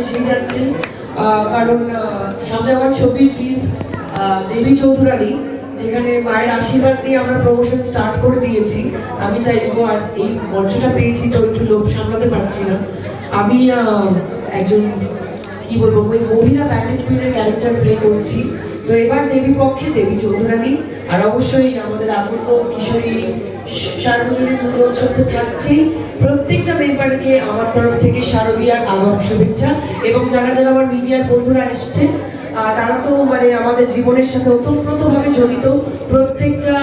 এসেই যাচ্ছেন। কারণ সামনে আমার ছবি রিলিজ দেবী চৌধুরানী, যেখানে মায়ের আশীর্বাদ নিয়ে আমরা প্রমোশন স্টার্ট করে দিয়েছি। আমি চাইব আর এই মঞ্চটা পেয়েছি তো একটু লোভ সামলাতে পারছি না। আমি একজন, কি বলব, ওই মহিলা প্যাকেট কুইনের ক্যারেক্টার প্লে করছি। তো এবার দেবী পক্ষে দেবী চৌধুরানী, আর অবশ্যই আমাদের আগত কিশোরী সার্বজনীন দুর্গোৎসব তো থাকছেই প্রত্যেকটা মেম্বারকে আমার তরফ থেকে শারদীয়ার আগম শুভেচ্ছা এবং যারা যারা আমার মিডিয়ার বন্ধুরা এসছে তারা তো মানে আমাদের জীবনের সাথে ওতপ্রোতভাবে জড়িত। প্রত্যেকটা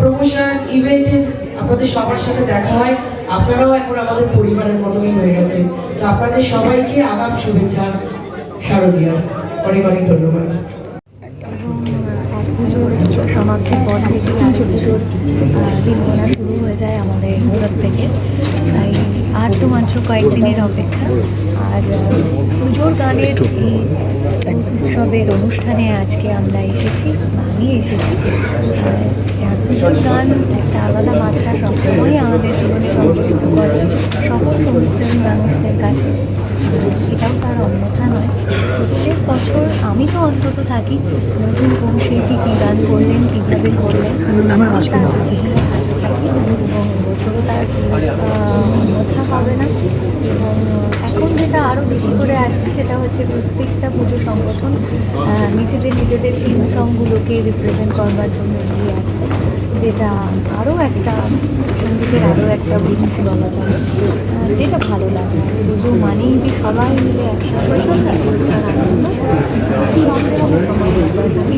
প্রমোশন ইভেন্টে আপনাদের সবার সাথে দেখা হয়। আপনারাও এখন আমাদের পরিবারের মতনই হয়ে গেছে তো আপনাদের সবাইকে আগাম শুভেচ্ছা, শারদীয়ার। অনেক অনেক ধন্যবাদ। সমাপ্তির পর থেকে আরেক পুজোর দিনগণা শুরু হয়ে যায় আমাদের তরফ থেকে। তাই আর তো মাত্র কয়েকদিনের অপেক্ষা। আর পুজোর গানের এই উৎসবের অনুষ্ঠানে আজকে আমরা এসেছি আমি এসেছি। পুজোর গান একটা আলাদা মাত্রা সবসময় আমাদের জীবনে সংযোজিত করে। সকল সঙ্গীতপ্রেমী মানুষদের কাছে। এটাও তার বছর আমি তো অন্তত থাকি। নতুন কোন শিল্পী কী গান করলেন কীভাবে করলেন? এবং বছরও তার অন্যথা হবে না? এবং এখন যেটা আরও বেশি করে আসছে সেটা হচ্ছে প্রত্যেকটা পুজো সংগঠন নিজেদের নিজেদের থিম সংগুলোকে রিপ্রেজেন্ট করবার জন্য এগিয়ে আসছে যেটা আরও একটা সঙ্গীতের আরও একটা উইংস বলা যাবে যেটা ভালো লাগে পুজো মানেই যে সবাই মিলে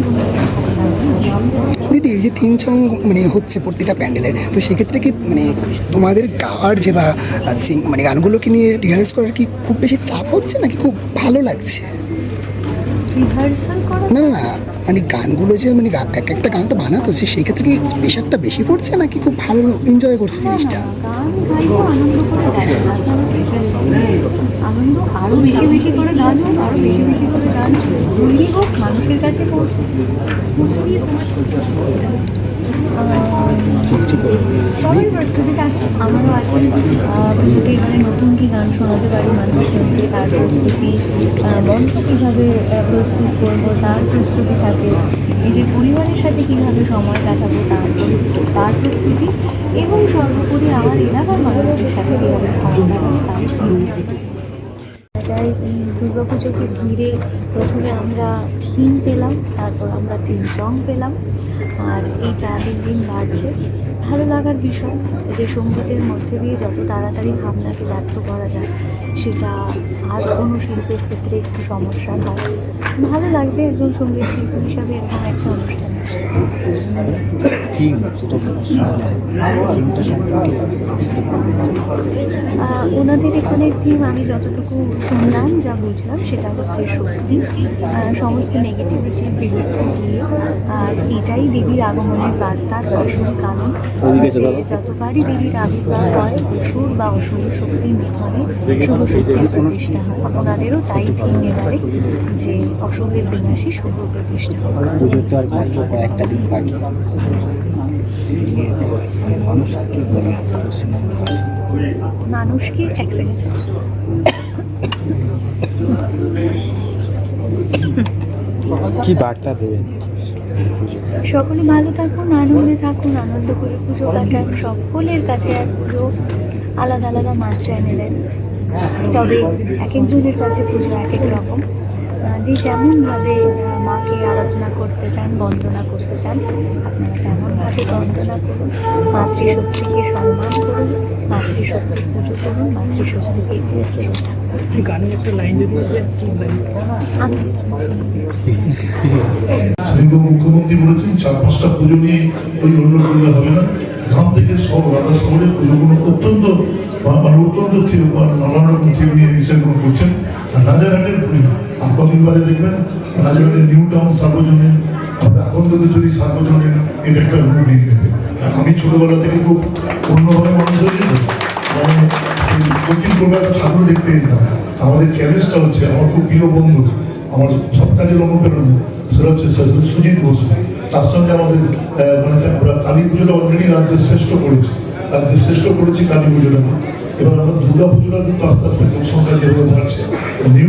মনে। দিদি এই যে তিন সং মানে হচ্ছে প্রতিটা প্যান্ডেলের তো সেক্ষেত্রে কি মানে তোমাদের গাওয়ার যে বা মানে গানগুলোকে নিয়ে রিহার্স করার কি খুব বেশি চাপ হচ্ছে নাকি খুব ভালো লাগছে রিহার্সাল করা না না মানে গানগুলো যে মানে এক একটা গান তো বানাতো সে সেই ক্ষেত্রে কি প্রেশারটা বেশি পড়ছে নাকি খুব ভালো এনজয় করছে জিনিসটা? গান গাইবো আনন্দ করে গাইবো। তাতে আনন্দ আরও বেশি বেশি করে গান হোক আরও বেশি বেশি করে গান হোক। মানুষের কাছে পৌঁছে। সবাই প্রস্তুতি থাকছে আমারও আছে পুজোতে নতুন কি গান শোনাতে পারি মানুষজনকে তার প্রস্তুতি মঞ্চ কীভাবে প্রস্তুত করব তার প্রস্তুতি থাকে নিজের পরিবারের সাথে কীভাবে সময় কাটাবো তার প্রস্তুতি এবং সর্বোপরি আমার এলাকার মানুষদের সাথে কীভাবে সময়। তাই এই দুর্গাপুজোকে ঘিরে প্রথমে আমরা থিম পেলাম, তারপর আমরা থিম সং পেলাম, আর এইটা দিন দিন বাড়ছে। ভালো লাগার বিষয়, যে সঙ্গীতের মধ্যে দিয়ে যত তাড়াতাড়ি ভাবনাকে ব্যক্ত করা যায়, সেটা আর কোনো শিল্পের ক্ষেত্রে একটু সমস্যা হয়। ভালো লাগছে একজন সংগীত শিল্পী হিসাবে এরকম একটা অনুষ্ঠান থিম এখানের থিম আমি যতটুকু শুনলাম যা বুঝলাম সেটা হচ্ছে শক্তি সমস্ত নেগেটিভিটির বিরুদ্ধে গিয়ে আর এটাই দেবীর আগমনের বার্তা দর্শন কারণ যে যতবারই দেবীর আবির্ভাব হয় অসুর বা অসুরের শক্তির নিধনে শুভ শক্তির প্রতিষ্ঠা হয়। ওনাদেরও তাই থিম এবারে যে অশুভের বিনাশী শুভ প্রতিষ্ঠা হোক মানে মানুষ কি বলে পশ্চিমবঙ্গবাসী মানুষকে এক সেকেন্ড কি বার্তা দেবেন? সকলে ভালো থাকুন আনন্দে থাকুন আনন্দ করে পুজো কাটান। সকলের কাছে এক পুজো আলাদা আলাদা মাত্রা এনে দেন তবে এক একজনের কাছে পুজো এক এক রকম। যে যেমনভাবে মাকে আরাধনা করতে চান বন্দনা করতে চান আপনারা তেমনভাবে বন্দনা করুন। মাতৃশক্তিকে সম্মান করুন মাতৃশক্তির পুজো করুন মাতৃশক্তিকে। গানের একটা লাইন যদি মুখ্যমন্ত্রী বলেছেন চার পাঁচটা পুজো নিয়ে ওই অন্য করলে হবে না। গ্রাম থেকে সব রাধা শহরের পুজোগুলো অত্যন্ত মানে অত্যন্ত মানে নানান রকম থিম নিয়ে বিষয়গুলো করছেন। রাজারহাটের পুজো। আর কদিন দেখবেন রাজারহাটের নিউ টাউন সার্বজনীন, আমাদের আকন্দ কচুরি সার্বজনীন এটা একটা রূপ নিয়ে নেবে আমি ছোটবেলা থেকে খুব অন্যভাবে মানুষ হয়ে যেত মানে সেই দক্ষিণ কলকাতা ঠাকুর দেখতে যেতাম। আমাদের চ্যালেঞ্জটা হচ্ছে, আমার খুব প্রিয় বন্ধু, আমার সব কাজের অনুপ্রেরণা, সেটা হচ্ছে সুজিত বসু তার সঙ্গে আমাদের মানে কালী পুজোটা অলরেডি রাজ্যের শ্রেষ্ঠ করেছি। রাজ্যের শ্রেষ্ঠ করেছি কালী পুজোটা। এবার আমরা দুর্গা পুজোটা কিন্তু আস্তে আস্তে লোক সংখ্যা যেভাবে বাড়ছে, নিউ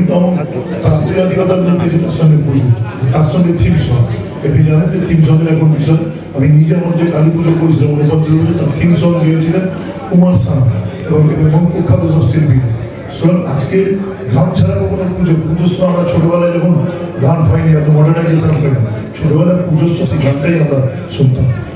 গিয়েছিলেন কুমার সানা এবং এবং প্রখ্যাত সব আজকে গান ছাড়া কখনো পুজো পুজোর সময় আমরা ছোটবেলায় যখন গান পাইনি এত মডার্নাইজেশন পাইনি ছোটবেলায় পুজোর সময় গানটাই আমরা শুনতাম।